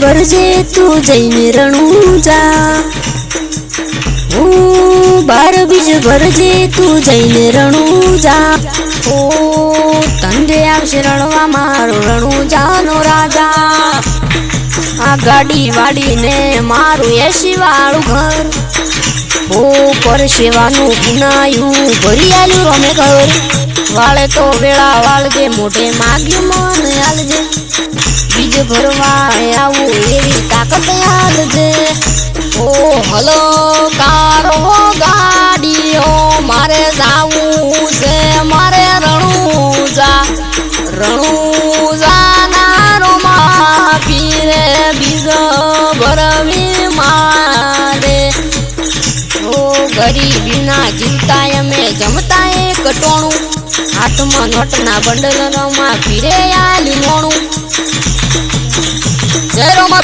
ભરજે તું જઈને રણું જા. બાર બીજ ભરજે તું જઈને રણું જા. ઓ તંડે આવશે રણવા મારો રણું જાનો રાજા. આ ગાડી વાડીને મારું એસી વાળું ઘર. ઓ પરસેવાનું પુનાયું ભરી આલ્યું અમે ઘર. વાળે તો વેળા વાળજે, મોઢે માગ્યું મન આલજે. બીજ ભરવા આવું એવી તાકત આલજે. ઓ હલો કારો ગાડીઓ, મારે જાવું છે, મારે રણુજા. રણુજા રણું માફી રે બીજ ભરવી મારે. ઓ ગરીબીના ચિંતા અમે જમતા એ કટોણું. હાથમાં નોટના બંડલ રમા ફીરે આલી મોણું. જય રમા